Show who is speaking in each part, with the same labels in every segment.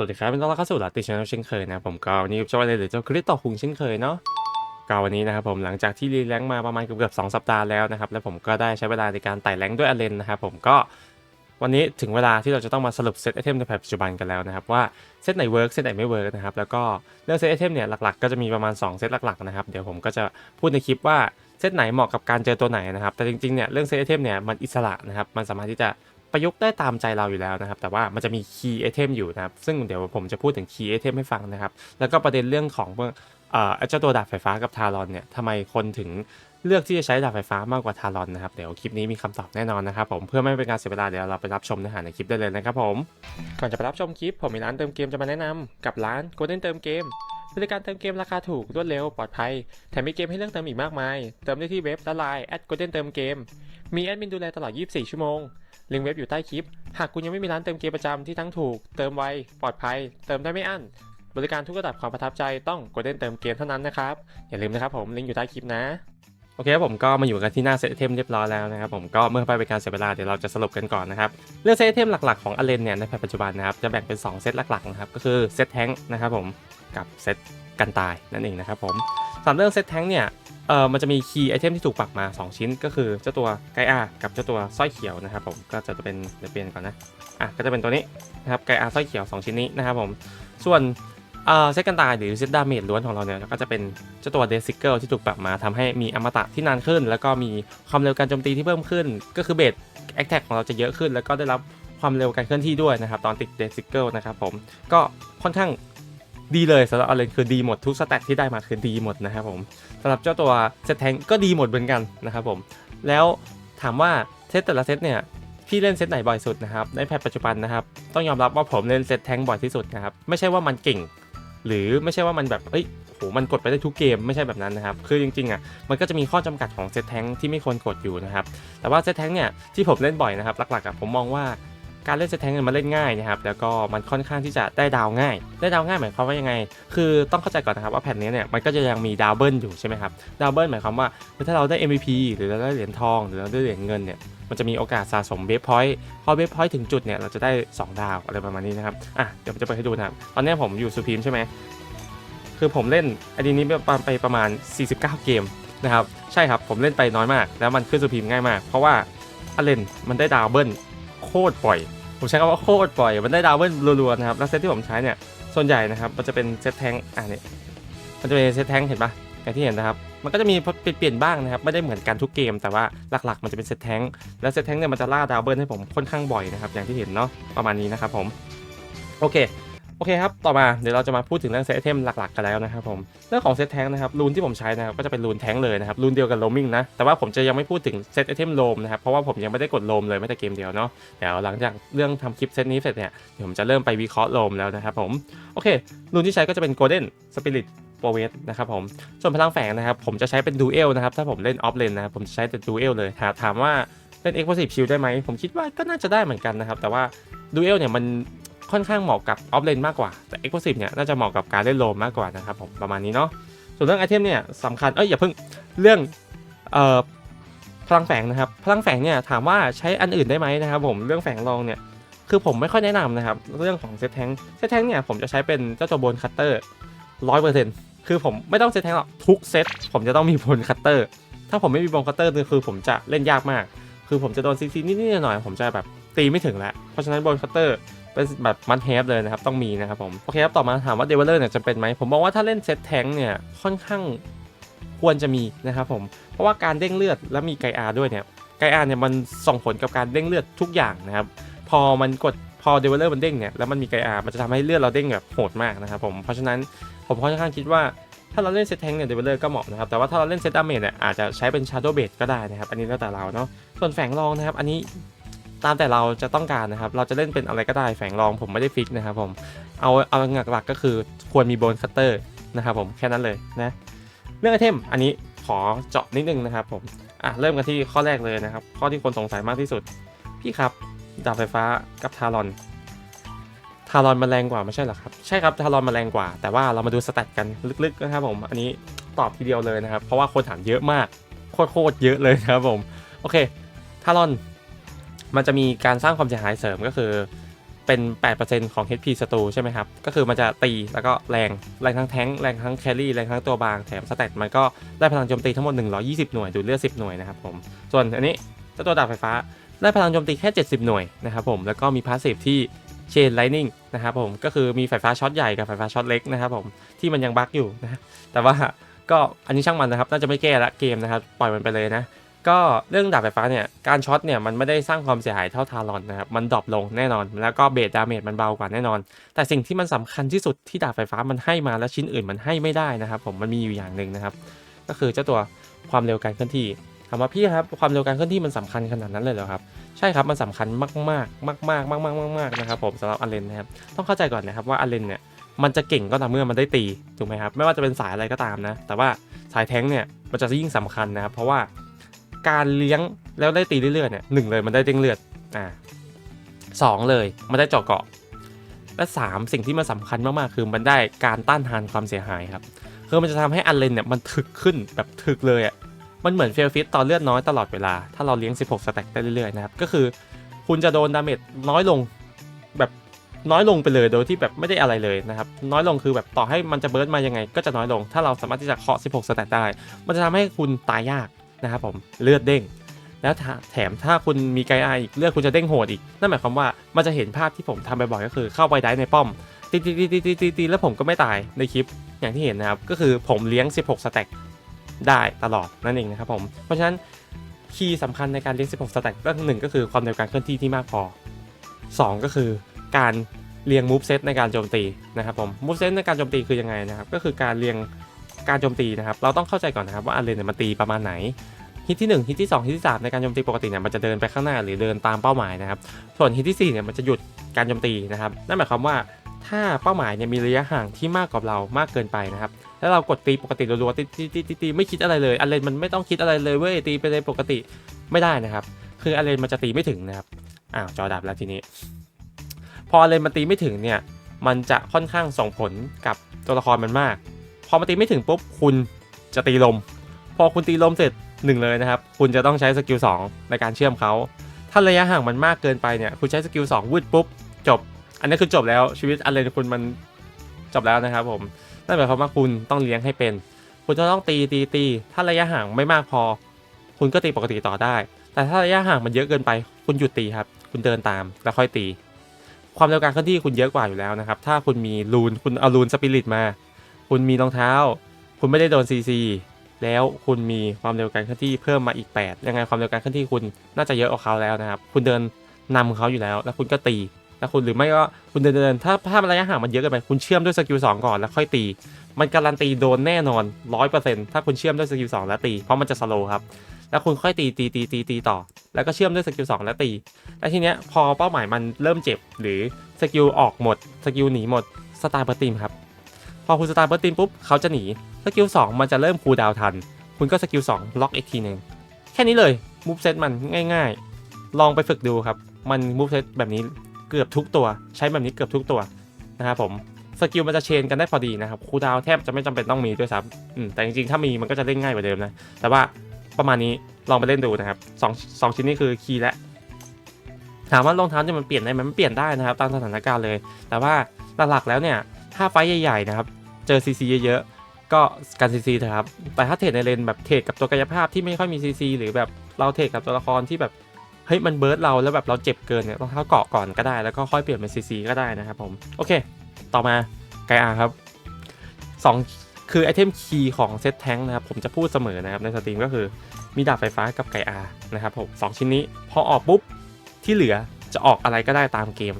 Speaker 1: สวัสดีครับเป็นต้อนรับเข้าสู่ลาติชแนลเช่นเคยนะผมก็วันนี้จะวันเลยหรือเจ้าคริสต่อคุงเช่นเคยเนาะก็วันนี้นะครับผมหลังจากที่รีแลงมาประมาณเกือบสองสัปดาห์แล้วนะครับแล้วผมก็ได้ใช้เวลาในการไต่แรงด้วยอเลนนะครับผมก็วันนี้ถึงเวลาที่เราจะต้องมาสรุปเซตไอเทมในปัจจุบันกันแล้วนะครับว่าเซตไหนเวิร์กเซตไหนไม่เวิร์กนะครับแล้วก็เรื่องเซตไอเทมเนี่ยหลักๆ ก็จะมีประมาณ 2 เซตหลักๆนะครับเดี๋ยวผมก็จะพูดในคลิปว่าเซตไหนเหมาะกับการเจอตัวไหนนะครับแต่จริงๆเนี่ยเรื่องเซตไอเทมเนี่ยมันอิสระนะครับมันสามารถที่จะ ประยุกต์ได้ตามใจเราอยู่แล้วนะครับ แต่ว่ามันจะมีคีย์ไอเทมอยู่นะครับ ซึ่งเดี๋ยวผมจะพูดถึงคีย์ไอเทมให้ฟังนะครับ แล้วก็ประเด็นเรื่องของเจ้าตัวดาบไฟฟ้ากับทารอนเนี่ยทำไมคนถึงเลือกที่จะใช้ดาบไฟฟ้ามากกว่าทารอนนะครับ เดี๋ยวคลิปนี้มีคำตอบแน่นอนนะครับผมเพื่อไม่เป็นการเสียเวลาเดี๋ยวเราไปรับชมเนื้อหาในคลิปได้เลยนะครับผม ก่อนจะไปรับชมคลิป ผมมีร้านเติมเกมจะมาแนะนำกับร้าน Golden เติมเกมบริการเติมเกมราคาถูกรวดเร็วปลอดภัย แถมมีเกมให้เลือกเติมอีกมากมาย เติมได้ที่เว็บและไลน์ @golden เติมเกมมีแอดมินดูแลตลอด 24 ชั่วโมง ลิงก์เว็บอยู่ใต้คลิป หากคุณยังไม่มีร้านเติมเกมประจำที่ทั้งถูก เติมไว ปลอดภัย เติมได้ไม่อั้น บริการทุกระดับความประทับใจต้อง Golden เติมเกมเท่านั้นนะครับ อย่าลืมนะครับผม ลิงก์อยู่ใต้คลิปนะ โอเคครับผมก็มาอยู่กันที่หน้าเซตเทมเรียบร้อยแล้วนะครับผมก็เมื่อไปเป็นการเสียเวลาเดี๋ยวเราจะสรุปกันก่อนนะครับเรื่องเซตเทมหลักๆของอเลนเนี่ยในแพทปัจจุบันนะครับจะแบ่งเป็น2เซตหลักๆนะครับก็คือเซตแท้งนะครับผมกับเซตกันตายนั่นเองนะครับผมสำหรับเรื่องเซตแท้งเนี่ย เออมันจะมีคีย์ไอเทมที่ถูกปักมา 2 ชิ้น ก็คือเจ้าตัวไกอากับเจ้าตัวสร้อยเขียวนะครับผมก็จะเป็นเดี๋ยวเปลี่ยนก่อนนะอะก็จะเป็นตัวนี้นะครับไกอาสร้อยเขียว 2 ชิ้นนี้นะครับผมส่วนเอ่อเซตกันตายหรือเซตดาเมจล้วนของเราเนี่ยก็จะเป็นเจ้าตัวเดซิเกิลที่ถูกปรับมาทำให้มีอมตะที่นานขึ้น แล้วก็มีความเร็วการโจมตีที่เพิ่มขึ้น ก็คือเบสแอคแท็กของเราจะเยอะขึ้น แล้วก็ได้รับความเร็วการเคลื่อนที่ด้วยนะครับตอนติดเดซิเกิลนะครับผมก็ค่อนข้าง ดีเลยสำหรับอเลนคือดีหมดทุกสแตทที่ได้มาคือดีหมดนะครับผมสำหรับเจ้าตัวเซตแทงก็ดีหมดเหมือนกันนะครับผมแล้วถามว่าเซตแต่ละเซตเนี่ยพี่เล่นเซตไหนบ่อยสุดนะครับในแพทปัจจุบันนะครับต้องยอมรับว่าผมเล่นเซตแทงบ่อยที่สุดนะครับไม่ใช่ว่ามันเก่ง หรือไม่ใช่ว่ามันแบบเอ้ยโหมันกดไปได้ทุกเกมไม่ใช่แบบนั้นนะครับ คือจริงๆอะมันก็จะมีข้อจำกัดของเซตแทงที่ไม่ควรกดอยู่นะครับ แต่ว่าเซตแทงเนี่ยที่ผมเล่นบ่อยนะครับหลักๆอะผมมองว่า การเล่นเซตแทงเนี่ยมันเล่นง่ายนะครับแล้วก็มันค่อนข้างที่จะได้ดาวง่าย ได้ดาวง่ายหมายความว่ายังไง คือต้องเข้าใจก่อนนะครับว่าแผ่นนี้เนี่ยมันก็จะยังมีดาวเบิลอยู่ใช่ไหมครับดาวเบิลหมายความว่าถ้าเราได้ MVP หรือเราได้เหรียญทอง หรือเราได้เหรียญเงินเนี่ยมันจะมีโอกาสสะสมเบฟพอยต์พอเบฟพอยต์ถึงจุดเนี่ยเราจะได้ 2 ดาวอะไรประมาณนี้นะครับอะเดี๋ยวผมจะไปให้ดูนะครับตอนนี้ผมอยู่ซูพีมใช่ไหมคือผมเล่นอันนี้ไปประมาณ 49 เกมนะครับใช่ครับผมเล่นไปน้อยมาก แล้วมันขึ้นสพีมง่ายมาก เพราะว่าอเลนมันได้ดาวเบิลโคตรปล่อย ผมใช้คำว่าโคตรปล่อย มันได้ดาวเบิลรัวๆนะครับ แล้วเซตที่ผมใช้เนี่ย ส่วนใหญ่นะครับ มันจะเป็นเซตแทงอะเนี่ยมันจะเป็นเซตแทงเห็นปะอย่างที่เห็นนะครับ มันก็จะมีเปลี่ยนบ้างนะครับ ไม่ได้เหมือนกันทุกเกม แต่ว่าหลักๆ มันจะเป็นเซตแทงแล้วเซตแทงเนี่ยมันจะล่าดาวเบิลให้ผมค่อนข้างบ่อยนะครับ อย่างที่เห็นเนาะ ประมาณนี้นะครับผม โอเค โอเคครับ ต่อมาเดี๋ยวเราจะมาพูดถึงเรื่องเซตไอเทมหลักๆกันแล้วนะครับผม เรื่องของเซตแท้งนะครับ รูนที่ผมใช้นะครับก็จะเป็นรูนแท้งเลยนะครับ รูนเดียวกับโลมิงนะ แต่ว่าผมจะยังไม่พูดถึงเซตไอเทมโลมนะครับ เพราะว่าผมยังไม่ได้กดโลมเลยแม้แต่เกมเดียวเนาะ เดี๋ยวหลังจากเรื่องทำคลิปเซตนี้เสร็จเนี่ยเดี๋ยวผมจะเริ่มไปวิเคราะห์โลมแล้วนะครับผม โอเค รูนที่ใช้ก็จะเป็น Golden Spirit โปรเวสนะครับผม ส่วนพลังแฝงนะครับผมจะใช้เป็นดูเอลนะครับ ถ้าผมเล่นออฟเลนนะครับผมจะใช้แต่ดูเอลเลยถามว่าเล่น Explosive Shield ได้ไหมผมคิดว่าก็น่าจะได้เหมือนกันนะครับแต่ว่าดูเอลเนี่ยมัน ค่อนข้างเหมาะกับออฟเลนมากกว่า แต่ e x p l o s i v e เนี่ยน่าจะเหมาะกับการเล่นโลมมากกว่านะครับผมประมาณนี้เนาะส่วนเรื่องไอเทมเนี่ยสำคัญเอ้ยอย่าเพิ่งเรื่องเอ่อพลังแฝงนะครับพลังแฝงเนี่ยถามว่าใช้อันอื่นได้ไหมนะครับผมเรื่องแฝงรองเนี่ยคือผมไม่ค่อยแนะนำนะครับเรื่องของเซตแทงเซตแทงเนี่ยผมจะใช้เป็นเจ้าตัวโบนคัตเตอร์ร้อยเปอร์เซ็นต์คือผมไม่ต้องเซตแทงหรอกทุกเซตผมจะต้องมีโบนคัตเตอร์ถ้าผมไม่มีโบนคัตเตอร์คือผมจะเล่นยากมาก คือผมจะโดนซีซีนิดๆหน่อยผมจะแบบตีไม่ถึงแล้วเพราะฉะนั้นโบนคัตเตอร์ เป็นแบบมันเฮฟเลยนะครับ ต้องมีนะครับผมโอเคครับต่อมาถามว่าเดเวลเลอร์เนี่ยจะเป็นไหมผมมองว่าถ้าเล่นเซตแทงเนี่ยค่อนข้างควรจะมีนะครับผมเพราะว่าการเด้งเลือดและมีไกอาด้วยเนี่ยไกอาเนี่ยมันส่งผลกับการเด้งเลือดทุกอย่างนะครับพอมันกดพอเดเวลเลอร์มันเด้งเนี่ยแล้วมันมีไกอามันจะทำให้เลือดเราเด้งแบบโหดมากนะครับผมเพราะฉะนั้นผมค่อนข้างคิดว่าถ้าเราเล่นเซตแทงเนี่ยเดเวลเลอร์ก็เหมาะนะครับแต่ว่าถ้าเราเล่นเซตดาเมจเนี่ยอาจจะใช้เป็นชาร์โดเบดก็ได้นะครับอันนี้แล้วแต่เราเนาะส่วนแฝงรองนะครับอันนี้ ตามแต่เราจะต้องการนะครับ เราจะเล่นเป็นอะไรก็ได้แฝงรองผมไม่ได้ฟิกนะครับผม เอาเอาหลักๆก็คือควรมีโบนคัตเตอร์นะครับผมแค่นั้นเลยนะเรื่องไอเทมอันนี้ขอเจาะนิดนึงนะครับผมอะเริ่มกันที่ข้อแรกเลยนะครับ ข้อที่คนสงสัยมากที่สุด พี่ครับดาบไฟฟ้ากับทารอนทารอนมันแรงกว่าไม่ใช่หรอครับ ใช่ครับทารอนมันแรงกว่า แต่ว่าเรามาดูสแตทกันลึกๆนะครับผมอันนี้ตอบทีเดียวเลยนะครับ เพราะว่าคนถามเยอะมากโคตรๆเยอะเลยนะครับผม โอเคทารอน มันจะมีการสร้างความเสียหายเสริมก็คือ เป็น 8%ของ HP ศัตรูใช่ไหมครับ ก็คือมันจะตีแล้วก็แรง แรงทั้งแทงแรงทั้งแครี่ แรงทั้งตัวบาง แถมสแตทมันก็ได้พลังโจมตีทั้งหมด 120 หน่วย ดูดเลือด 10 หน่วยนะครับผม ส่วนอันนี้เจ้าตัวดาบไฟฟ้า ได้พลังโจมตีแค่ 70 หน่วยนะครับผม แล้วก็มีพาสซีฟที่ Chain Lightning นะครับผม ก็คือมีไฟฟ้าช็อตใหญ่กับไฟฟ้าช็อตเล็กนะครับผม ที่มันยังบั๊กอยู่นะ แต่ว่าก็อันนี้ช่างมันนะครับ น่าจะไม่แก้ละเกมนะครับ ปล่อยมันไปเลยนะ ก็เรื่องดาบไฟฟ้าเนี่ยการช็อตเนี่ยมันไม่ได้สร้างความเสียหายเท่าทารอนนะครับมันดรอปลงแน่นอน แล้วก็เบสดาเมจมันเบากว่าแน่นอน แต่สิ่งที่มันสำคัญที่สุดที่ดาบไฟฟ้ามันให้มาและชิ้นอื่นมันให้ไม่ได้นะครับ ผมมันมีอยู่อย่างหนึ่งนะครับ ก็คือเจ้าตัวความเร็วการเคลื่อนที่ถามว่าพี่ครับความเร็วการเคลื่อนที่มันสำคัญขนาดนั้นเลยเหรอครับใช่ครับมันสำคัญมากมากมากมากมากมากมากมากนะครับผมสำหรับอเลนนะครับต้องเข้าใจก่อนนะครับว่าอเลนเนี่ยมันจะเก่งก็ต่อเมื่อมันได้ตีถูกไหมครับไม่ว่าจะเป็นสายอะไรก็ตามนะ แต่ว่าสายแท้งเนี่ยมันจะยิ่งสำคัญนะครับเพราะว่า การเลี้ยงแล้วได้ตีเรื่อยๆเนี่ยหนึ่งเลยมันได้เด้งเลือดอ่าสองเลยมันได้เจาะเกาะ และสามสิ่งที่มันสำคัญมากๆคือมันได้การต้านทานความเสียหายครับคือมันจะทำให้อันเลนเนี่ยมันถึกขึ้นแบบถึกเลยอะมันเหมือนเฟลฟิตตอนเลือดน้อยตลอดเวลา ถ้าเราเลี้ยง 16 สแต็กได้เรื่อยๆนะครับ ก็คือคุณจะโดนดาเมจน้อยลงแบบน้อยลงไปเลยโดยที่แบบไม่ได้อะไรเลยนะครับ น้อยลงคือแบบต่อให้มันจะเบิร์ดมายังไง ก็จะน้อยลง ถ้าเราสามารถที่จะเคาะ 16 สแต็กได้ มันจะทำให้คุณตายยาก นะครับผมเลือดเด้ง แล้วแถมถ้าคุณมีไกอาอีกเลือดคุณจะเด้งโหดอีก นั่นหมายความว่ามันจะเห็นภาพที่ผมทำบ่อยๆก็คือเข้าไปได้ในป้อมตีตีตีตีตีตีตีแล้วผมก็ไม่ตายในคลิปอย่างที่เห็นนะครับ ก็คือผมเลี้ยง 16 สแต็กได้ตลอดนั่นเองนะครับผม เพราะฉะนั้นคีย์สำคัญในการเลี้ยง 16 สแต็กก็หนึ่งก็คือความเร็วการเคลื่อนที่ที่มากพอ 2 ก็คือการเรียงมูฟเซตในการโจมตีนะครับผมมูฟเซตในการโจมตีคือยังไงนะครับ ก็คือการเรียง การโจมตีนะครับ เราต้องเข้าใจก่อนนะครับว่าอันเลนเนี่ยมันตีประมาณไหนฮิตที่1ฮิตที่2ฮิตที่ 3 ในการโจมตีปกติเนี่ยมันจะเดินไปข้างหน้าหรือเดินตามเป้าหมายนะครับส่วนฮิตที่4เนี่ยมันจะหยุดการโจมตีนะครับนั่นหมายความว่าถ้าเป้าหมายเนี่ยมีระยะห่างที่มากกว่าเรามากเกินไปนะครับแล้วเรากดตีปกติรัวๆตีตีตีตีตีไม่คิดอะไรเลยอันเลนมันไม่ต้องคิดอะไรเลยเว้ยตีไปเลยปกติไม่ได้นะครับ คืออันเลนมันจะตีไม่ถึงนะครับอ้าวจอดับแล้วทีนี้ พออันเลนมันตีไม่ถึงเนี่ยมันจะค่อนข้างส่งผลกับตัวละครมันมาก พอมันตีไม่ถึงปุ๊บคุณจะตีลม พอคุณตีลมเสร็จหนึ่งเลยนะครับ คุณจะต้องใช้สกิล2ในการเชื่อมเขา ถ้าระยะห่างมันมากเกินไปเนี่ย คุณใช้สกิล2วืดปุ๊บ จบ อันนี้คือจบแล้วชีวิตอันเลนคุณมันจบแล้วนะครับผมนั่นหมายความว่าคุณต้องเลี้ยงให้เป็น คุณจะต้องตีตีตี ถ้าระยะห่างไม่มากพอ คุณก็ตีปกติต่อได้ แต่ถ้าระยะห่างมันเยอะเกินไป คุณหยุดตีครับ คุณเดินตามแล้วค่อยตี ความเร็วการเคลื่อนที่คุณเยอะกว่าอยู่แล้วนะครับ ถ้าคุณมีรูนคุณเอารูนสปิริตมา คุณมีรองเท้า คุณไม่ได้โดนซีซีแล้วคุณมีความเร็วการเคลื่อนที่เพิ่มมาอีก 8 ยังไงความเร็วการเคลื่อนที่คุณน่าจะเยอะกว่าเขาแล้วนะครับ คุณเดินนำเขาอยู่แล้ว แล้วคุณก็ตี แล้วคุณหรือไม่ก็คุณเดินเดินถ้าถ้าระยะห่างมันเยอะเกินไป คุณเชื่อมด้วยสกิล2ก่อนแล้วค่อยตี มันการันตีโดนแน่นอนร้อยเปอร์เซ็นต์ถ้าคุณเชื่อมด้วยสกิล2แล้วตี เพราะมันจะสโลครับ แล้วคุณค่อยตีตีตีตีตีต่อ แล้วก็เชื่อมด้วยสกิล2แล้วตีแล้วทีเนี้ยพอเป้าหมายมันเริ่มเจ็บหรือสกิลออกหมด สกิลหนีหมด สตาร์เบอร์ตีมครับ พอคุณสตาร์เบอร์ตีมปุ๊บเขาจะหนีสกิล2มันจะเริ่มคูลดาวทัน คุณก็สกิล2ล็อกอีกทีหนึ่งแค่นี้เลยมูฟเซตมันง่ายๆ ลองไปฝึกดูครับ มันมูฟเซตแบบนี้เกือบทุกตัว ใช้แบบนี้เกือบทุกตัวนะครับผมสกิลมันจะเชนกันได้พอดีนะครับคูลดาวแทบจะไม่จำเป็นต้องมีด้วยซ้ำแต่จริงๆ ถ้ามีมันก็จะเล่นง่ายกว่าเดิมนะ แต่ว่าประมาณนี้ลองไปเล่นดูนะครับสองสองชิ้นนี้คือคีย์และ ถามว่ารองเท้าเนี่ยมันเปลี่ยนได้ไหมมันเปลี่ยนได้นะครับ ตามสถานการณ์เลย แต่ว่าหลักๆแล้วเนี่ย ถ้าไฟใหญ่ๆนะครับ เจอซีซีเยอะๆก็กันซีซีเถอะครับ แต่ถ้าเทรดในเลนแบบเทรดกับตัวกายภาพที่ไม่ค่อยมีซีซีหรือแบบเราเทรดกับตัวละครที่แบบเฮ้ยมันเบิร์ดเราแล้วแบบเราเจ็บเกินเนี่ยรองเท้าเกาะก่อนก็ได้แล้วก็ค่อยเปลี่ยนเป็นซีซีก็ได้นะครับผมโอเค ต่อมาไกอาครับสองคือไอเทมคีย์ของเซตแท้งนะครับผมจะพูดเสมอนะครับในสตรีมก็คือมีดาบไฟฟ้ากับไกอานะครับผมสองชิ้นนี้พอออกปุ๊บที่เหลือจะออกอะไรก็ได้ตามเกม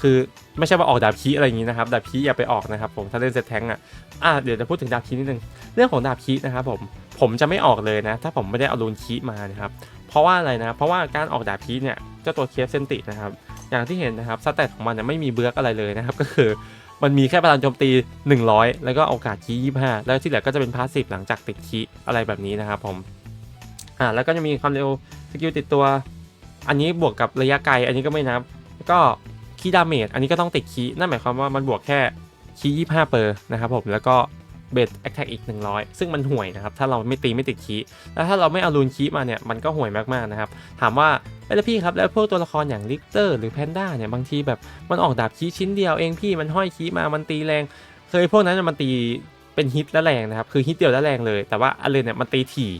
Speaker 1: คือไม่ใช่ว่าออกดาบคีอะไรอย่างนี้นะครับดาบคีอย่าไปออกนะครับผมถ้าเล่นเซตแทงอะอะเดี๋ยวจะพูดถึงดาบคีนิดนึงเรื่องของดาบคีนะครับผมผมจะไม่ออกเลยนะ ถ้าผมไม่ได้เอารูนคีมานะครับเพราะว่าอะไรนะ เพราะว่าการออกดาบคีเนี่ยเจ้าตัวเคฟเซนตินะครับอย่างที่เห็นนะครับสเตตของมันเนี่ยไม่มีเบือกอะไรเลยนะครับก็คือมันมีแค่พลังโจมตี 100 แล้วก็โอกาสคี25 แล้วที่เหลือก็จะเป็นพาสซีฟหลังจากติดคีอะไรแบบนี้นะครับผมอ่าแล้วก็จะมีความเร็วสกิลติดตัว อันนี้บวกกับระยะไกลอันนี้ก็ไม่นับก็ คีย์ดาเมจอันนี้ก็ต้องติดคีย์นั่นหมายความว่ามันบวกแค่คีย์25เปอร์นะครับผมแล้วก็เบสแอคแท็กอีก 100 ซึ่งมันห่วยนะครับ ถ้าเราไม่ตีไม่ติดคีย์แล้วถ้าเราไม่เอารูนคีย์มาเนี่ย มันก็ห่วยมาก ๆ นะครับ ถามว่าเอ้แล้วพี่ครับ แล้วพวกตัวละครอย่างลิกเตอร์หรือแพนด้าเนี่ย บางทีแบบมันออกดาบคีย์ชิ้นเดียวเองพี่มันห้อยคีย์มามันตีแรง เคยพวกนั้นมันตีเป็นฮิตและแรงนะครับ คือฮิตเดียวและแรงเลย แต่ว่าอเลนเนี่ยมันตีถี่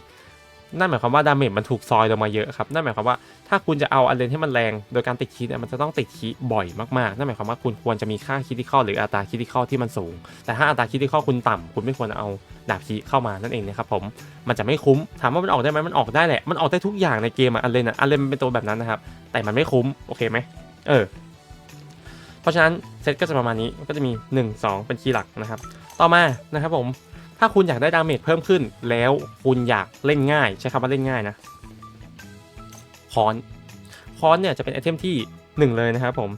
Speaker 1: นั่นหมายความว่าดาเมจมันถูกซอยลงมาเยอะครับ นั่นหมายความว่าถ้าคุณจะเอาอันเลนให้มันแรง โดยการติดคีเนี่ยมันจะต้องติดคีบ่อยมากๆ นั่นหมายความว่าคุณควรจะมีค่าคิติคอหรืออัตราคิติคอที่มันสูง แต่ถ้าอัตราคิติคอคุณต่ำคุณไม่ควรเอาดาบคีเข้ามานั่นเองนะครับผม มันจะไม่คุ้ม ถามว่ามันออกได้ไหมมันออกได้แหละ มันออกได้ทุกอย่างในเกมอะอันเลนอะอันเลนมันเป็นตัวแบบนั้นนะครับ แต่มันไม่คุ้ม โอเคไหมเออ เพราะฉะนั้นเซตก็จะประมาณนี้ ก็จะมี 1 2 เป็นคีย์หลักนะครับ ต่อมานะครับผม ถ้าคุณอยากได้ดาเมจเพิ่มขึ้น แล้วคุณอยากเล่นง่าย ใช้คำว่าเล่นง่ายนะคอนคอนเนี่ยจะเป็นไอเทมที่ 1 เลยนะครับผม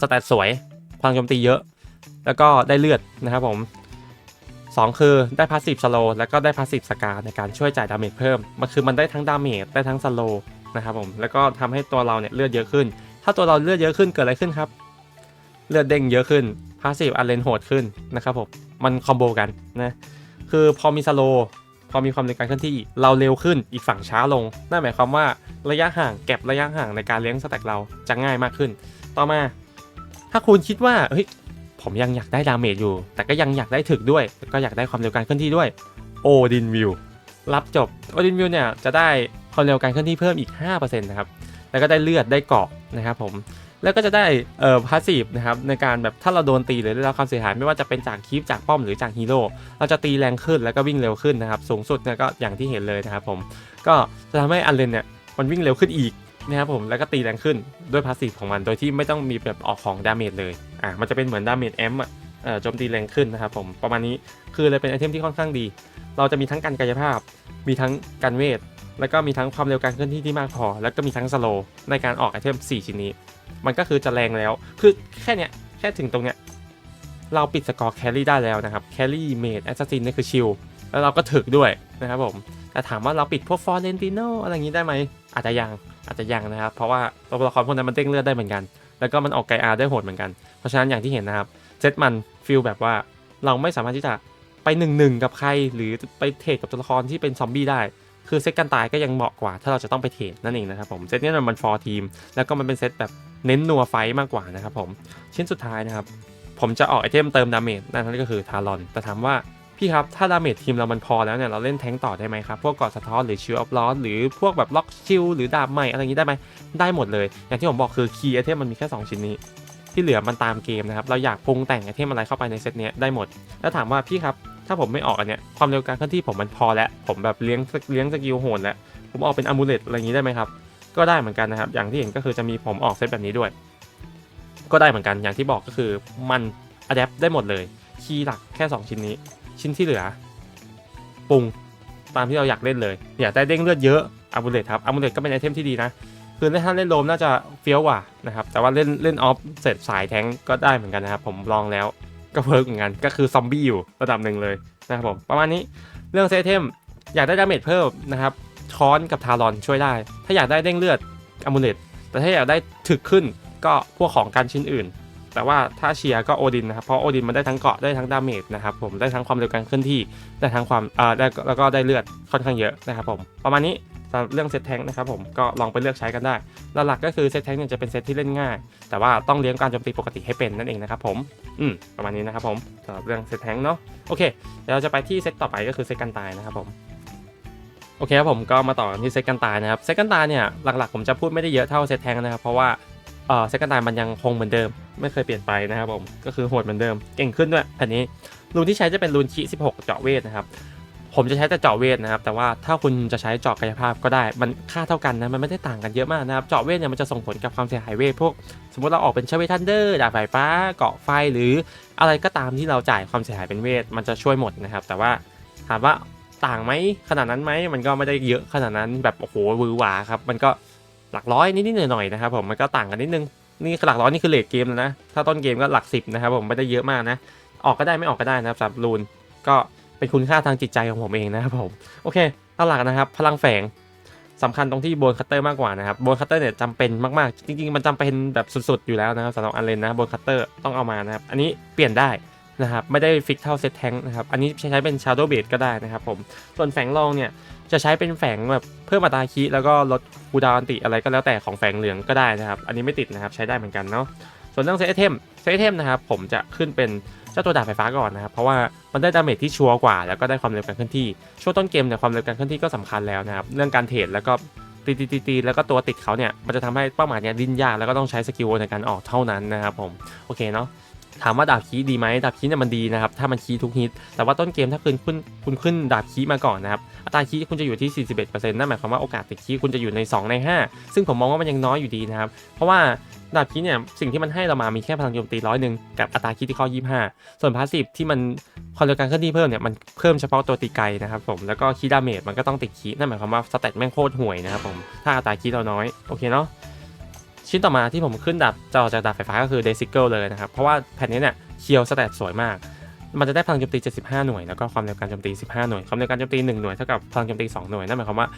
Speaker 1: สแตทสวยพลังโจมตีเยอะ แล้วก็ได้เลือดนะครับผม 2 คือได้พาสซีฟสโลแล้วก็ได้พาสซีฟสกาในการช่วยจ่ายดาเมจเพิ่ม มันคือมันได้ทั้งดาเมจได้ทั้งสโลนะครับผมแล้วก็ทำให้ตัวเราเนี่ยเลือดเยอะขึ้น ถ้าตัวเราเลือดเยอะขึ้นเกิดอะไรขึ้นครับ เลือดเด้งเยอะขึ้นพาสซีฟอันเลนโหดขึ้นนะครับผม มันคอมโบกันนะคือพอมีสโลพอมีความเร็วการเคลื่อนที่เราเร็วขึ้นอีกฝั่งช้าลงนั่นหมายความว่าระยะห่างเก็บระยะห่างในการเลี้ยงสแต็กเราจะง่ายมากขึ้น ต่อมา ถ้าคุณคิดว่าเฮ้ยผมยังอยากได้ดาเมจอยู่ แต่ก็ยังอยากได้ถึกด้วยก็อยากได้ความเร็วการเคลื่อนที่ด้วยโอดินวิวรับจบโอดินวิวเนี่ยจะได้ความเร็วการเคลื่อนที่เพิ่มอีก5%นะครับแล้วก็ได้เลือดได้เกาะนะครับผม แล้วก็จะได้เอ่อพาสซีฟนะครับในการแบบถ้าเราโดนตีหรือได้รับความเสียหายไม่ว่าจะเป็นจากคีปจากป้อมหรือจากฮีโร่เราจะตีแรงขึ้นแล้วก็วิ่งเร็วขึ้นนะครับสูงสุดเนี่ยก็อย่างที่เห็นเลยนะครับผมก็จะทำให้อันเลนเนี่ยมันวิ่งเร็วขึ้นอีกนะครับผมแล้วก็ตีแรงขึ้นด้วยพาสซีฟของมันโดยที่ไม่ต้องมีแบบออกของดาเมจเลยอะมันจะเป็นเหมือนดาเมจแอมอะเอ่อโจมตีแรงขึ้นนะครับผมประมาณนี้คือเลยเป็นไอเทมที่ค่อนข้างดี เราจะมีทั้งการกายภาพ มีทั้งการเวทแล้วก็มีทั้งความเร็วการเคลื่อนที่ที่มากพอ แล้วก็มีทั้งสโลในการออกไอเทม 4 ชิ้นนี้ มันก็คือจะแรงแล้ว คือแค่เนี้ยแค่ถึงตรงเนี้ยเราปิดสกอร์แครี่ได้แล้วนะครับแครี่เมดแอสซัสซินนี่คือชิลแล้วเราก็ถึกด้วยนะครับผมแต่ถามว่าเราปิดพวกฟอร์เรนติโนอะไรอย่างนี้ได้ไหมอาจจะยังอาจจะยังนะครับ เพราะว่าตัวละครพวกนั้นมันเด้งเลือดได้เหมือนกัน แล้วก็มันออกไกอาร์ได้โหดเหมือนกัน เพราะฉะนั้นอย่างที่เห็นนะครับเซตมันฟีลแบบว่าเราไม่สามารถที่จะไปหนึ่งหนึ่งกับใครหรือไปเทรดกับตัวละครที่เป็นซอมบี้ได้ คือเซตการตายก็ยังเหมาะกว่า ถ้าเราจะต้องไปเทรดนั่นเองนะครับผมเซตนี้มันฟอร์ทีมแล้วก็มันเป็นเซตแบบ เน้นนัวไฟมากกว่านะครับผมชิ้นสุดท้ายนะครับ ผมจะออกไอเทมเติมดาเมจนั่นก็คือทารอน แต่ถามว่าพี่ครับ ถ้าดาเมจทีมเรามันพอแล้วเนี่ย เราเล่นแทงต่อได้ไหมครับ พวกกอดสะท้อนหรือชิลออฟลอสหรือพวกแบบล็อกชิลหรือดาบใหม่อะไรอย่างนี้ได้ไหมได้หมดเลย อย่างที่ผมบอกคือคีย์ไอเทมมันมีแค่ 2 ชิ้นนี้ ที่เหลือมันตามเกมนะครับ เราอยากปรุงแต่งไอเทมอะไรเข้าไปในเซตเนี้ยได้หมด แล้วถามว่าพี่ครับ ถ้าผมไม่ออกอันเนี้ยความเร็วการเคลื่อนที่ผมมันพอแล้ว ผมแบบเลี้ยงเลี้ยงสกิลโหดแล้ว ผมออกเป็นอะมูเลตอะไรอย่างนี้ได้ไหมครับ ก็ได้เหมือนกันนะครับ อย่างที่เห็นก็คือจะมีผมออกเซตแบบนี้ด้วย ก็ได้เหมือนกัน อย่างที่บอกก็คือมันอัดแอปได้หมดเลย คีย์หลักแค่ 2 ชิ้นนี้ ชิ้นที่เหลือปรุงตามที่เราอยากเล่นเลย อยากได้เด้งเลือดเยอะอะมูเลตครับอะมูเลตก็เป็นไอเทมที่ดีนะ คือถ้าเล่นโลมน่าจะเฟี้ยวกว่านะครับ แต่ว่าเล่นเล่นออฟเสร็จสายแทงก์ก็ได้เหมือนกันนะครับ ผมลองแล้วก็เพิร์กเหมือนกัน ก็คือซอมบี้อยู่ระดับหนึ่งเลยนะครับผม ประมาณนี้ เรื่องเซตเทมอยากได้ดาเมจเพิ่มนะครับ ช้อนกับทารอนช่วยได้ ถ้าอยากได้เด้งเลือดอมูเลตแต่ถ้าอยากได้ถึกขึ้นก็พวกของการชิ้นอื่น แต่ว่าถ้าเชียร์ก็โอดินนะครับ เพราะโอดินมันได้ทั้งเกาะได้ทั้งดาเมจนะครับผม ได้ทั้งความเร็วการเคลื่อนที่ ได้ทั้งความอ่าได้แล้วก็ได้เลือดค่อนข้างเยอะนะครับผม ประมาณนี้สำหรับเรื่องเซตแทงนะครับผม ก็ลองไปเลือกใช้กันได้ หลักๆก็คือเซตแทงเนี่ยจะเป็นเซตที่เล่นง่าย แต่ว่าต้องเลี้ยงการโจมตีปกติให้เป็นนั่นเองนะครับผม อืมประมาณนี้นะครับผมสำหรับเรื่องเซตแทงเนาะ โอเค เดี๋ยวเราจะไปที่เซตต่อไปก็คือเซตกันตายนะครับผม โอเคครับผมก็มาต่อกันที่เซตกันตายนะครับเซตกันตายเนี่ยหลักๆ ผมจะพูดไม่ได้เยอะเท่าเซตแทงนะครับ เพราะว่าเออเซกันตายมันยังคงเหมือนเดิม ไม่เคยเปลี่ยนไปนะครับผมก็คือโหดเหมือนเดิม เก่งขึ้นด้วยแผ่นนี้รูนที่ใช้จะเป็นรูนคี16 เจาะเวทนะครับผมจะใช้แต่เจาะเวทนะครับ แต่ว่าถ้าคุณจะใช้เจาะกายภาพก็ได้ มันค่าเท่ากันนะ มันไม่ได้ต่างกันเยอะมากนะครับ เจาะเวทเนี่ยมันจะส่งผลกับความเสียหายเวทพวก สมมติเราออกเป็นเชเวทันเดอร์ดาบไฟฟ้า เกาะไฟหรืออะไรก็ตามที่เราจ่ายความเสียหายเป็นเวท มันจะช่วยหมดนะครับ แต่ว่าถามว่า ต่างไหมขนาดนั้นไหมมันก็ไม่ได้เยอะขนาดนั้นแบบโอ้โหวือหวาครับมันก็หลักร้อยนิดๆหน่อยๆนะครับผมมันก็ต่างกันนิดนึงนี่หลักร้อยนี่คือเลทเกมแล้วนะถ้าต้นเกมก็หลักสิบนะครับผมไม่ได้เยอะมากนะ ออกก็ได้ไม่ออกก็ได้นะครับสำหรับรูนก็เป็นคุณค่าทางจิตใจของผมเองนะครับผมโอเคหลักนะครับ พลังแฝงสำคัญตรงที่โบนคัตเตอร์มากกว่านะครับโบนคัตเตอร์เนี่ยจำเป็นมากๆ จริงๆ มันจำเป็นแบบสุดๆ อยู่แล้วนะครับสำหรับอันเลนนะโบนคัตเตอร์ต้องเอามานะครับอันนี้เปลี่ยนได้ นะครับไม่ได้ฟิกเท่าเซตแทงนะครับอันนี้ใช้เป็น Shadow Base ก็ได้นะครับผมส่วนแฝงรองเนี่ยจะใช้เป็นแฝงแบบเพิ่มอัตราคีแล้วก็ลดคูดาวอันติอะไรก็แล้วแต่ของแฝงเหลืองก็ได้นะครับ อันนี้ไม่ติดนะครับใช้ได้เหมือนกันเนาะส่วนเรื่องเซตไอเทมเซตไอเทมนะครับผมจะขึ้นเป็นเจ้าตัวดาบไฟฟ้าก่อนนะครับเพราะว่ามันได้ดาเมจที่ชัวร์กว่า แล้วก็ได้ความเร็วการเคลื่อนที่ช่วงต้นเกมเนี่ยความเร็วการเคลื่อนที่ก็สำคัญแล้วนะครับเรื่องการเทรดแล้วก็ตีตีตีตีแล้วก็ตัวติดเขาเนี่ยมันจะทำให้เป้าหมายเนี่ยดิ้นยากแล้วก็ต้องใช้สกิลในการออกเท่านั้นนะครับผมโอเคเนาะ ถามว่าดาบคีดีไหมดาบคีเนี่ยมันดีนะครับถ้ามันคีทุกฮิต แต่ว่าต้นเกมถ้าคุณขึ้นคุณขึ้นดาบคีมาก่อนนะครับอัตราคีคุณจะอยู่ที่ 41%นั่นหมายความว่าโอกาสติดคีคุณจะอยู่ใน 2 ใน 5 ซึ่งผมมองว่ามันยังน้อยอยู่ดีนะครับเพราะว่าดาบคีเนี่ยสิ่งที่มันให้เรามามีแค่พลังโจมตีร้อยหนึ่งกับอัตราคีที่ข้า25 ส่วนพาสซีฟที่มันความเร็วการเคลื่อนที่เพิ่มเนี่ยมันเพิ่มเฉพาะตัวตีไกลนะครับผมแล้วก็คีดาเมจมันก็ต้องติดคีนั่นหมายความว่าสเตตแม่งโคตรห่วยนะครับผมถ้าอัตราคีเราน้อยโอเคเนาะ ชิ้นต่อมาที่ผมขึ้นดาบจะออกจากดาบไฟฟ้าก็คือเดซิเกิลเลยนะครับ เพราะว่าแผ่นนี้เนี่ยเคียวสแตทสวยมาก มันจะได้พลังโจมตี 75 หน่วย แล้วก็ความเร็วการโจมตี 15 หน่วย ความเร็วการโจมตี 1 หน่วยเท่ากับพลังโจมตี 2 หน่วย นั่นหมายความว่า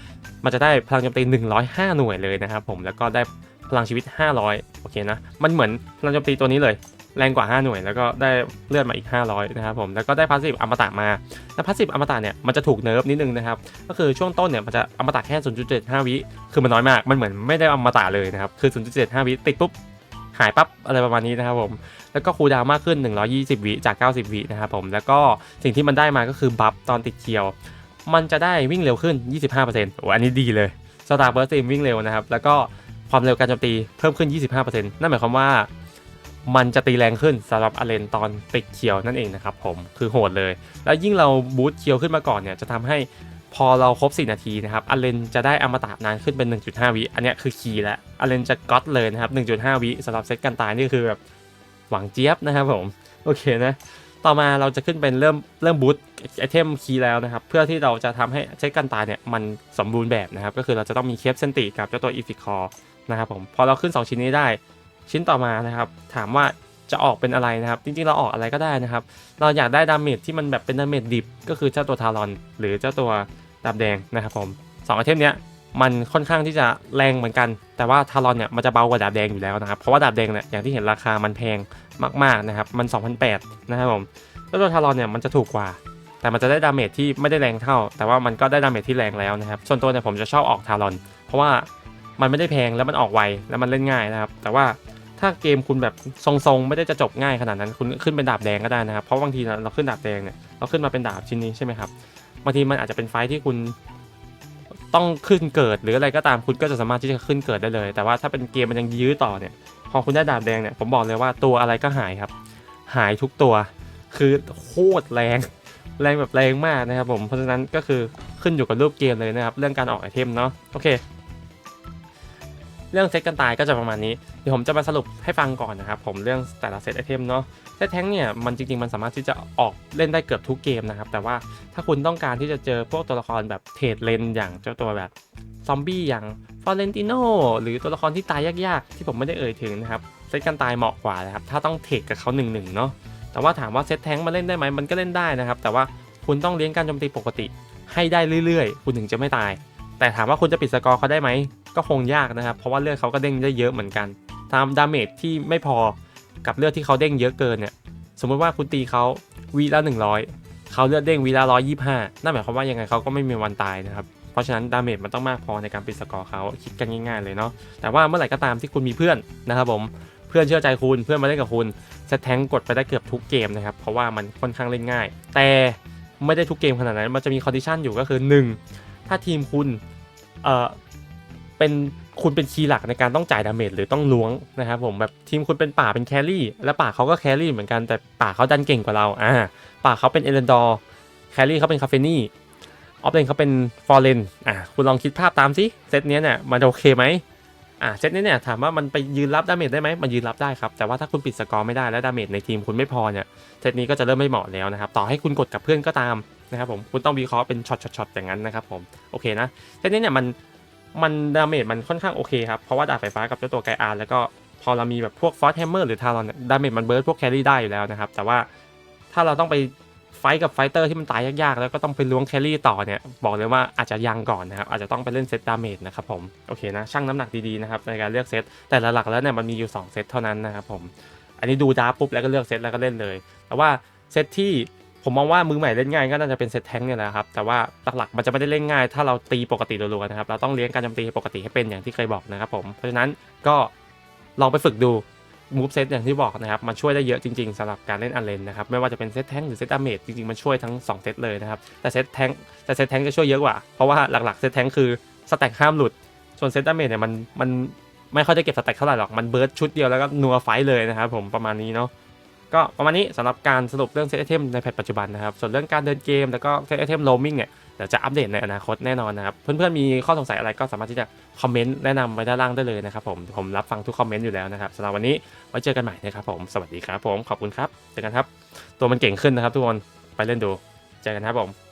Speaker 1: มันจะได้พลังโจมตี 105 หน่วยเลยนะครับผม แล้วก็ได้พลังชีวิต 500 โอเคนะ มันเหมือนพลังโจมตีตัวนี้เลย แรงกว่า 5 หน่วย แล้วก็ได้เลือดมาอีก 500 นะครับผมแล้วก็ได้พาสซีฟอมตะมาแล้วพาสซีฟอมตะเนี่ยมันจะถูกเนิร์ฟนิดนึงนะครับก็คือช่วงต้นเนี่ยมันจะอมตะแค่ 0.75 วิคือมันน้อยมากมันเหมือนไม่ได้อมตะเลยนะครับคือ 0.75 วิติดปุ๊บหายปั๊บอะไรประมาณนี้นะครับผม แล้วก็คูดาวมากขึ้น 120 วิจาก 90 วินะครับผม แล้วก็สิ่งที่มันได้มาก็คือบัฟตอนติดเคียว มันจะได้วิ่งเร็วขึ้น 25%โอ้อันนี้ดีเลยสตาร์เบิร์สตีมวิ่งเร็วนะครับ แล้วก็ความเร็วการโจมตีเพิ่มขึ้น 25%นั่นหมายความว่า มันจะตีแรงขึ้นสำหรับอาเลนตอนติดเคียวนั่นเองนะครับผมคือโหดเลย แล้วยิ่งเราบูตเคียวขึ้นมาก่อนเนี่ยจะทำให้พอเราครบ 4 นาทีนะครับอาเลนจะได้อมตะนานขึ้นเป็น 1.5 วิ อันนี้คือคีย์แล้วอาเลนจะก๊อตเลยนะครับ 1.5 วิสำหรับเซตการตายนี่คือแบบหวังเจี๊ยบนะครับผม โอเคนะ ต่อมาเราจะขึ้นเป็นเริ่มเริ่มบูตไอเทมคีย์แล้วนะครับ เพื่อที่เราจะทำให้เซตการตายเนี่ยมันสมบูรณ์แบบนะครับ ก็คือเราจะต้องมีเคปเซนติกับเจ้าตัวอีฟิคอร์นะครับผม พอเราขึ้น 2 ชิ้นนี้ได้ ชิ้นต่อมานะครับ ถามว่าจะออกเป็นอะไรนะครับ จริงๆเราออกอะไรก็ได้นะครับ เราอยากได้ดาเมจที่มันแบบเป็นดาเมจดิบ ก็คือเจ้าตัวทารอน หรือเจ้าตัวดาบแดงนะครับผมสองไอเทมเนี้ยมันค่อนข้างที่จะแรงเหมือนกัน แต่ว่าทารอนเนี่ยมันจะเบากว่าดาบแดงอยู่แล้วนะครับ เพราะว่าดาบแดงเนี่ยอย่างที่เห็นราคามันแพงมากๆนะครับ มัน2,008นะครับผม แล้วตัวทารอนเนี่ยมันจะถูกกว่า แต่มันจะได้ดาเมจที่ไม่ได้แรงเท่า แต่ว่ามันก็ได้ดาเมจที่แรงแล้วนะครับ ส่วนตัวเนี่ยผมจะชอบออกทารอน เพราะว่ามันไม่ได้แพงแล้วมันออกไวแล้วมันเล่นง่ายนะครับ แต่ว่า ถ้าเกมคุณแบบทรงๆ ไม่ได้จะจบง่ายขนาดนั้นคุณขึ้นเป็นดาบแดงก็ได้นะครับ เพราะบางทีเราขึ้นดาบแดงเนี่ยเราขึ้นมาเป็นดาบชิ้นนี้ใช่ไหมครับบางทีมันอาจจะเป็นไฟที่คุณต้องขึ้นเกิดหรืออะไรก็ตามคุณก็จะสามารถที่จะขึ้นเกิดได้เลย แต่ว่าถ้าเป็นเกมมันยังยื้อต่อเนี่ย พอคุณได้ดาบแดงเนี่ยผมบอกเลยว่าตัวอะไรก็หายครับ หายทุกตัว คือโคตรแรง แรงแบบแรงมากนะครับผมเพราะฉะนั้นก็คือขึ้นอยู่กับรูปเกมเลยนะครับ เรื่องการออกไอเทมเนาะโอเค เรื่องเซตกันตายก็จะประมาณนี้ เดี๋ยวผมจะมาสรุปให้ฟังก่อนนะครับผมเรื่องแต่ละเซตไอเทมเนาะเซตแท้งเนี่ยมันจริงๆมันสามารถที่จะออกเล่นได้เกือบทุกเกมนะครับ แต่ว่าถ้าคุณต้องการที่จะเจอพวกตัวละครแบบเทรดเลนอย่างเจ้าตัวแบบซอมบี้อย่างฟอเรนติโนหรือตัวละครที่ตายยากๆ ที่ผมไม่ได้เอ่ยถึงนะครับเซตกันตายเหมาะกว่านะครับถ้าต้องเทรดกับเขาหนึ่งหนึ่งเนาะแต่ว่าถามว่าเซตแท้งมาเล่นได้ไหมมันก็เล่นได้นะครับแต่ว่าคุณต้องเลี้ยงการโจมตีปกติให้ได้เรื่อยๆ คุณถึงจะไม่ตาย แต่ถามว่าคุณจะปิดสกอร์เขาได้ไหม ก็คงยากนะครับ เพราะว่าเลือดเขาก็เด้งได้เยอะเหมือนกันตามดาเมจที่ไม่พอกับเลือดที่เขาเด้งเยอะเกินเนี่ย สมมติว่าคุณตีเขาวีละ100 เขาเลือดเด้งวีละ125 นั่นหมายความว่ายังไงเขาก็ไม่มีวันตายนะครับเพราะฉะนั้นดาเมจมันต้องมากพอในการปิดสกอร์เขาคิดกันง่ายๆเลยเนาะแต่ว่าเมื่อไหร่ก็ตามที่คุณมีเพื่อนนะครับผมเพื่อนเชื่อใจคุณเพื่อนมาเล่นกับคุณเซตแทงกดไปได้เกือบทุกเกมนะครับเพราะว่ามันค่อนข้างเล่นง่าย แต่ไม่ได้ทุกเกมขนาดนั้นมันจะมีคอนดิชันอยู่ก็คือ 1 ถ้าทีมคุณเอ่อเป็นคุณเป็นคีย์หลักในการต้องจ่ายดาเมจหรือต้องล้วงนะครับผมแบบทีมคุณเป็นป่าเป็นแครี่และป่าเขาก็แครี่เหมือนกันแต่ป่าเขาดันเก่งกว่าเราอ่าป่าเขาเป็นเอเลนดอร์แครี่เขาเป็นคาเฟนี่ออฟเลนเขาเป็นฟอร์เรนอ่าคุณลองคิดภาพตามสิเซตเนี้ยเนี่ยมันโอเคไหมอ่าเซตนี้เนี่ยถามว่ามันไปยืนรับดาเมจได้ไหมมันยืนรับได้ครับ แต่ว่าถ้าคุณปิดสกอร์ไม่ได้และดาเมจในทีมคุณไม่พอเนี่ยเซตนี้ก็จะเริ่มไม่เหมาะแล้วนะครับต่อให้คุณกดกับเพื่อนก็ตามนะครับผมคุณต้องวิเคราะห์เป็นช็อตๆๆอย่างนั้นนะครับผมโอเคนะเซตนี้เนี่ยมันมันดาเมจมันค่อนข้างโอเคครับ เพราะว่าดาบไฟฟ้ากับเจ้าตัวไกอาร์แล้วก็พอเรามีแบบพวกฟอสแฮมเมอร์หรือทารอนดาเมจมันเบิร์ดพวกแครี่ได้อยู่แล้วนะครับ แต่ว่าถ้าเราต้องไปไฟท์กับไฟเตอร์ที่มันตายยากๆ แล้วก็ต้องไปล้วงแครี่ต่อเนี่ย บอกเลยว่าอาจจะยังก่อนนะครับ อาจจะต้องไปเล่นเซตดาเมจนะครับผมโอเคนะช่างน้ำหนักดีๆนะครับในการเลือกเซตแต่หลักๆแล้วเนี่ยมันมีอยู่2เซตเท่านั้นนะครับผมอันนี้ดูดาปุ๊บแล้วก็เลือกเซตแล้วก็เล่นเลย แต่ว่าเซตที่ ผมมองว่ามือใหม่เล่นง่ายก็น่าจะเป็นเซตแท้งเนี่ยแหละครับ แต่ว่าหลักๆมันจะไม่ได้เล่นง่าย ถ้าเราตีปกติรัวๆนะครับ เราต้องเลี้ยงการโจมตีปกติให้เป็นอย่างที่เคยบอกนะครับผม เพราะฉะนั้นก็ลองไปฝึกดูมูฟเซตอย่างที่บอกนะครับ มันช่วยได้เยอะจริงๆสำหรับการเล่นอันเลนนะครับ ไม่ว่าจะเป็นเซตแท้งหรือเซตดาเมจจริงๆ มันช่วยทั้งสองเซตเลยนะครับ แต่เซตแท้งแต่เซตแท้งจะช่วยเยอะกว่า เพราะว่าหลักๆเซตแท้งคือสแต็กห้ามหลุด ส่วนเซตดาเมจเนี่ยมันมันไม่ค่อยจะเก็บสแต็กเท่าไหร่หรอก มันเบิร์ดชุดเดียวแล้วก็นัวไฟเลยนะครับผมประมาณนี้เนาะ ก็ประมาณนี้สำหรับการสรุปเรื่องเซตไอเทมในแพทปัจจุบันนะครับ ส่วนเรื่องการเดินเกมแล้วก็เซตไอเทมโรมิงเนี่ยเดี๋ยวจะอัปเดตในอนาคตแน่นอนนะครับ เพื่อนๆมีข้อสงสัยอะไรก็สามารถที่จะคอมเมนต์แนะนำไว้ด้านล่างได้เลยนะครับผมผมรับฟังทุกคอมเมนต์อยู่แล้วนะครับสำหรับวันนี้ไว้เจอกันใหม่นะครับผมสวัสดีครับผมขอบคุณครับเจอกันครับ ตัวมันเก่งขึ้นนะครับ ทุกคนไปเล่นดูเจอกันครับผม